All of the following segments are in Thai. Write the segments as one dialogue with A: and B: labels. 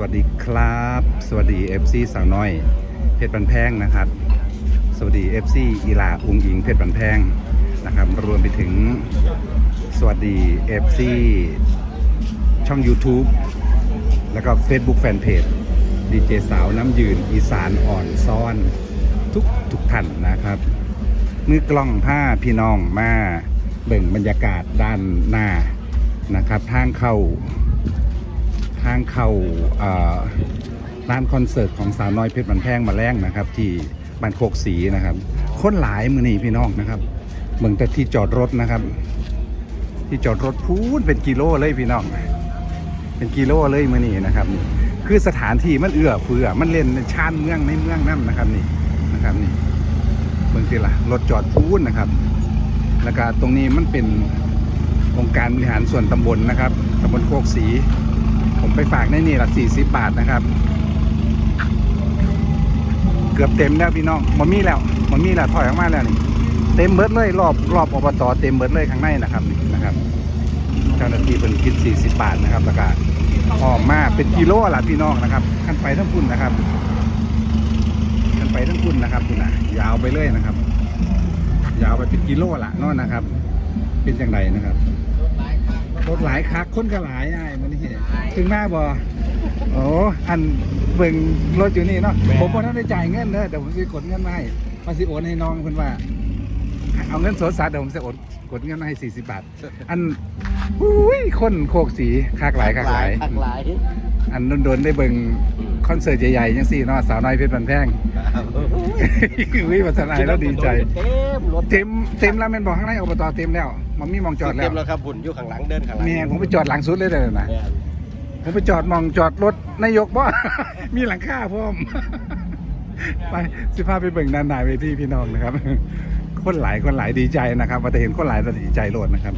A: วัสดีครับ สวัสดี FC สาวน้อย เพชรบันแพงนะครับ สวัสดี FC อีลาอุงอิงเพชรบันแพงนะครับ รวมไปถึงสวัสดี FC ช่อง YouTube แล้วก็ Facebook Fanpage ดีเจสาวน้ำยืนอีสานอ่อนซ้อนทุกทุกท่านนะครับ มือกล้องผ้าพี่น้องมาเบ่งบรรยากาศด้านหน้านะครับทางเข้า ทางเข้าร้านคอนเสิร์ตของสาวน้อยเพชรบันแพงมาแรงนะครับ ที่บ้านโคกสีนะครับคนหลายมือนี่พี่น้องนะครับเมืองแต่ที่จอดรถนะครับ ที่จอดรถพูนเป็นกิโลเลยพี่น้อง เป็นกิโลเลยมือนี่นะครับ คือสถานที่มันเอื้อเฟื้อมันเล่นชานเมืองในเมืองนั่นนะครับนี่นะครับนี่เมืองที่ละรถจอดพูนนะครับ แล้วก็ตรงนี้มันเป็นองค์การบริหารส่วนตำบลนะครับตำบลโคกสี ผมไปฝากในนี่ละ40บบาทนะครับ เกือบเต็มแล้วพี่น้องมันมีแล้วมันมีแล้วถอยออกมาแล้วนี่เต็มเบิดเลยรอบรอบอบตเต็มเบิดเลยข้างในนะครับนี่นะครับเจ้าหน้าที่เป็นคิด40บบาทนะครับแล้วก็ออมากเป็นกิโลละพี่น้องนะครับขั้นไปทั้งพุ่นนะครับขั้นไปทั้งพุ่นนะครับคุณนะยาวไปเลยนะครับ ยาวไปเป็นกิโลละนอนนะครับ เป็นอย่างไรนะครับรถหลายคักคนก็หลายไอ้มันนี่ ถึงหน้าบ่โอ้อันเบิ่งรถอยู่นี่เนาะผมพอท่านได้จ่ายเงินเนอะเดี๋ยวผมจะกดเงินมาให้มาสิโอนให้น้องเพิ่นว่า เอาเงินสดสาเดี๋ยวผมจะโอนกดเงินมาให้40บาท อันอุ้ยคนโคกสีคักหลายคักหลาย
B: คักหลาย
A: อันโดนๆได้เบิ่งคอนเสิร์ตใหญ่ๆจังซี่เนาะสาวน้อยเพชรบันแพงอุ้ยภาษาไทยแล้วดีใจ
B: เต็มรถ
A: เต็มเต็มแล้วแม่นบอกข้างในอบตเต็มแล้วมันมีหมองจอดแล้
B: เต็
A: ว
B: มแล้วครับบุญอยู่ข้างหลังเดินข้างหลัง
A: แม่ผมไปจอดหลังสุดเลยเลยนะ
B: แม่น
A: ผมไปจอดมองจอดรถนายกบ่ มีหลังคาพร้อม ไปสิพาไปเบิ่งด้านหน้าเวทีพี่น้องนะครับ คนหลายคนหลายดีใจนะครับว่าจะเห็นคนหลายจะดีใจโลดนะครับ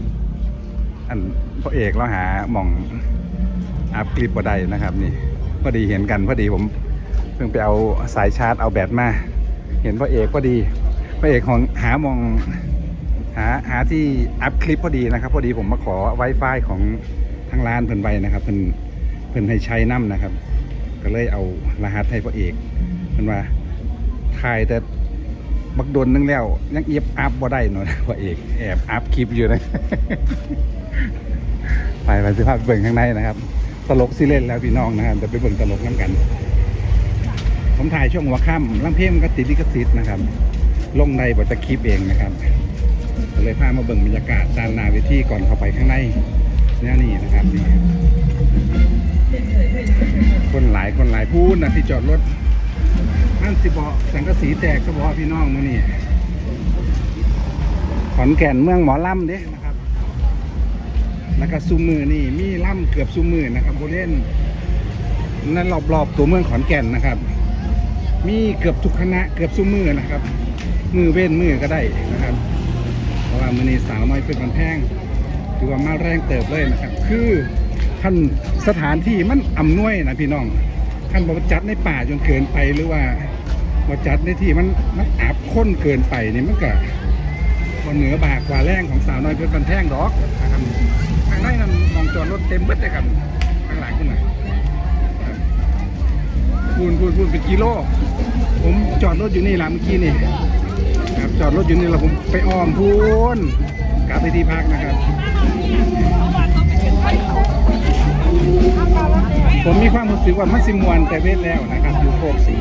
A: อันพระเอกเราหาหมองอัพคลิปบ่ได้นะครับ นี่พอดีเห็นกันพอดีผมเพิ่งไปเอาสายชาร์จเอาแบตมา เห็นพระเอกพอดีพระเอกของหาหมองหาหาที่อัพคลิปพอดีนะครับ พอดีผมมาขอ Wi-Fi ของทางร้านเพิ่นไว้นะครับเพิ่น เพิ่นให้ใช้น้ำนะครับ ก็เลยเอารหัสให้พระเอกเพิ่นว่าถ่ายแต่บักโดนนึงแล้ว ยังเอียบอัพบ่ได้หน่อยพระเอกแอบอัพคลิปอยู่นะไปไปสิภาพเบิ่งข้างในนะครับ ตลกสิเล่นแล้วพี่น้องนะครับจะไปเบิ่งตลกน้ำกัน ผมถ่ายช่วงหัวค่ำลำเพลงมันก็ติดลิขสิทธิ์นะครับ ลงในบทจะคลิปเองนะครับก็เลยพามาเบิ่งบรรยากาศด้านหน้าเวทีก่อนเข้าไปข้างในเนี่ยนี่นะครับนี่ คนหลายคนหลายพูดนะที่จอดรถนั่นสิบอสังกะสีแตกก็บอกพี่น้องมานี่ขอนแก่นเมืองหมอล่ำเด้นะครับ แล้วก็ซุมือนี่มีล่ำเกือบซุมือนะครับโบเล่นนั่นรอบๆตัวเมืองขอนแก่นนะครับ มีเกือบทุกคณะเกือบซุมือนะครับ มือเว้นมือก็ได้นะครับ เพราะว่ามือนี้สาวน้อยเป็นมันแพง ถือว่ามาแรงเติบเลยนะครับ คือท่านสถานที่มันอำนวยนะพี่น้องท่านบอกว่าจัดในป่าจนเกินไปหรือว่ามาจัดในที่มันมันอับข้นเกินไปนี่มันก็มันเหนือบากกว่าแรงของสาวน้อยเป็นมันแพงดอกนะครับข้างในนั้นมองจอดรถเต็มเบิดเลยครับข้างหลังคุณน่อยครับพูนพูนพูนเป็นกิโล ผมจอดรถอยู่นี่แหละเมื่อกี้นี่ครับจอดรถอยู่นี่แล้วผมไปอ้อมพูนกลับไปที่พักนะครับ ผมมีความรู้สึกว่ามันสิมวนแต่เวทแล้วนะครับ อยู่โคกสี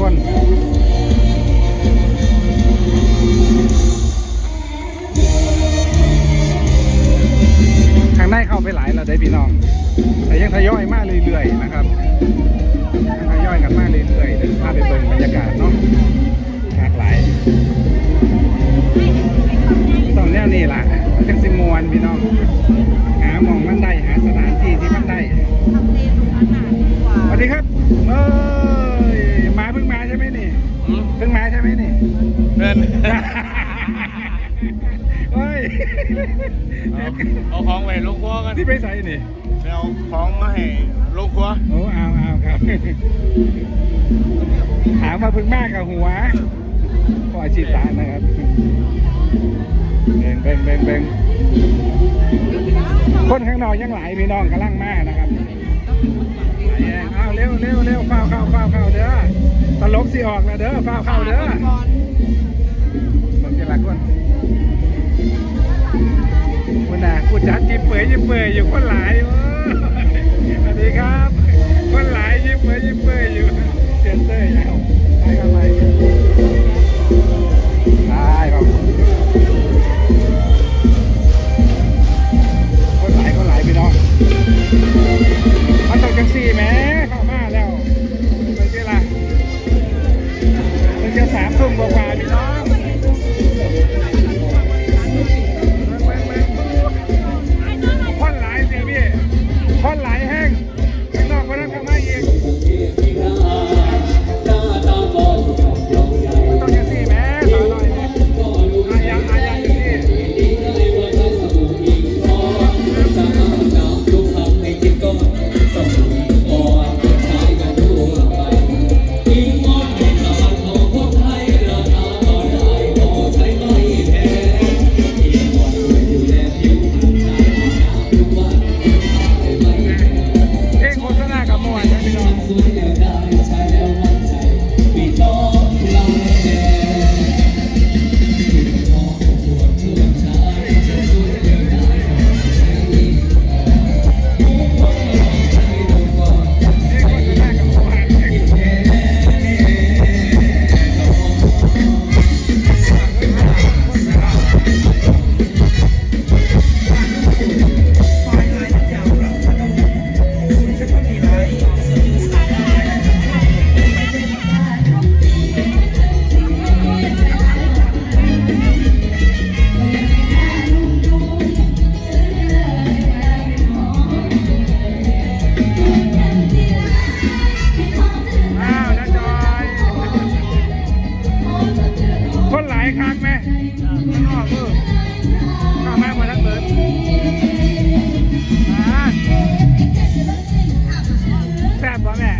A: คักแต่คนข้างในเข้าไปหลายแล้วได้พี่น้อง แต่ยังทยอยมาเรื่อยๆนะครับทยอยกันมาเรื่อยๆเดี๋ยวพาไปเบิ่งบรรยากาศเนาะหลากหลายต้องแนวนี้ล่ะจังสิมวนพี่น้อง หาหมองมันได้หาสถานที่ที่มันได้
C: เพึ่งมาใช่ไหมนี่ เดิน เฮ้
A: ยเอา
C: เอาของไปลงครัวกัน
A: ที่ไปใส่นี่
C: ไปเอาของมาให้ลูกครัว
A: โอ้เอาเอาครับ ถามว่าพึ่งมากกับหัวก็อาชีพตานะครับเบ่งเบ่งเบ่งเบ่งคนข้างนอกยังหลายพี่น้องกำลังมากนะครับ แยงเอาเร็วเร็วเร็วเฝ้าเข้าเฝ้าเข้าเด้อตลกสิออกนะเด้อเฝ้าเข้าเด้อมันจะหลักคนมันน่ะกูจัดยิ้มเปื่อยยิ้มเปื่อยอยู่คนหลายสวัสดีครับ คนหลายยิ้มเปื่อยยิ้มเปื่อยอยู่เซ็นเตอร์แล้วไปกันไป Bye-bye. แซ่บบ่แม่